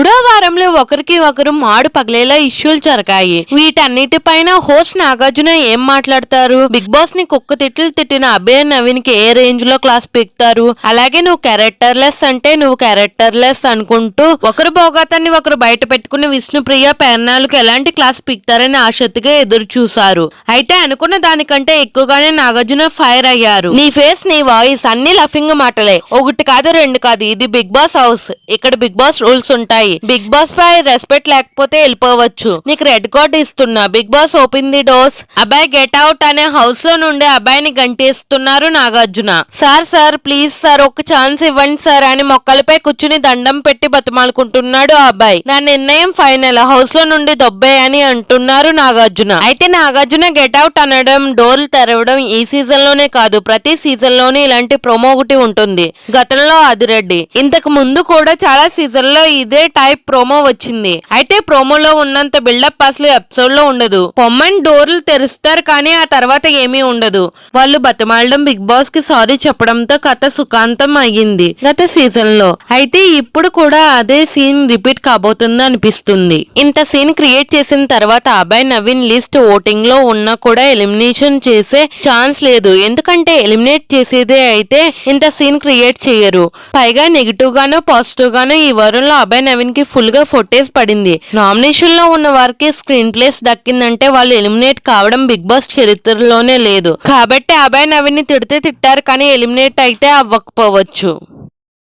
మూడో వారంలో ఒకరికి ఒకరు మాడు పగలేలా ఇష్యూలు జరిగాయి. వీటన్నిటిపైన హోస్ట్ నాగార్జున ఏం మాట్లాడతారు? బిగ్ బాస్ని కుక్క తిట్లు తిట్టిన అభయ నవీన్కి ఏ రేంజ్లో క్లాస్ పీకుతారు? అలాగే నువ్వు క్యారెక్టర్ లెస్ అంటే నువ్వు క్యారెక్టర్ లెస్ అనుకుంటూ ఒకరు భోగాతాన్ని ఒకరు బయట పెట్టుకున్న విష్ణుప్రియ పేర్నాలకు ఎలాంటి క్లాస్ పిక్తారని ఆసక్తిగా ఎదురు చూశారు అయితే అనుకున్న దానికంటే ఎక్కువగానే నాగార్జున ఫైర్ అయ్యారు. నీ ఫేస్ నీ వాయిస్ అన్ని లఫింగ్ మాటలే. ఒకటి కాదు రెండు కాదు. ఇది బిగ్ బాస్ హౌస్. ఇక్కడ బిగ్ బాస్ రూల్స్ ఉంటాయి. బిగ్ బాస్ పై రెస్పెక్ట్ లేకపోతే వెళ్ళిపోవచ్చు. నీకు రెడ్ కార్డ్ ఇస్తున్నా. Bigg Boss open the doors. అబ్బాయి గెట్ అవుట్ అనే హౌస్లో నుండి అబ్బాయిని గంటేస్తున్నారు Nagarjuna. Sir sir please sir ఒక ఛాన్స్ ఇవ్వండి సార్ అని మొక్కలపై కూర్చుని దండం పెట్టి బతిమాలుకుంటున్నాడు ఆ అబ్బాయి. నా నిర్ణయం ఫైనల్. హౌస్లో నుండి దొబ్బే అని అంటున్నారు నాగార్జున. అయితే నాగార్జున గెట్ అవుట్ అనడం డోర్లు తెరవడం ఈ సీజన్లోనే కాదు. ప్రతి సీజన్లోనే ఇలాంటి ప్రోమో ఒకటి ఉంటుంది. గతంలో ఆదిరెడ్డి ఇంతకు ముందు కూడా చాలా సీజన్లో ఇదే టైప్ ప్రోమో వచ్చింది. అయితే ప్రోమోలో ఉన్నంత బిల్డప్ అసలు ఎపిసోడ్లో ఉండదు. పొమ్మని డోర్లు తెరుస్తారు కానీ ఆ తర్వాత ఏమీ ఉండదు. వాళ్ళు బతిమాలడం బిగ్ బాస్కి సారీ చెప్పడంతో కథ సుఖాంతం అయ్యింది గత సీజన్లో అయితే ఇప్పుడు కూడా అదే సీన్ రిపీట్ కాబోతుందో అనిపిస్తుంది. ఇంత సీన్ క్రియేట్ చేసిన తర్వాత అభయ్ నవీన్ లిస్ట్ ఓటింగ్లో ఉన్నా కూడా ఎలిమినేషన్ చేసే ఛాన్స్ లేదు. ఎందుకంటే ఎలిమినేట్ చేసేదే అయితే ఇంత సీన్ క్రియేట్ చేయరు. పైగా నెగిటివ్ గానో పాజిటివ్ గానో ఈ వారంలో అభయ్ నవీన్ దీనికి ఫుల్గా ఫొటేజ్ పడింది. నామినేషన్లో ఉన్న వారికి స్క్రీన్ ప్లేస్ దక్కిందంటే వాళ్ళు ఎలిమినేట్ కావడం బిగ్ బాస్ చరిత్రలోనే లేదు. కాబట్టి అభయ్ నవీన్ని తిడితే తిట్టారు కానీ ఎలిమినేట్ అయితే అవ్వకపోవచ్చు.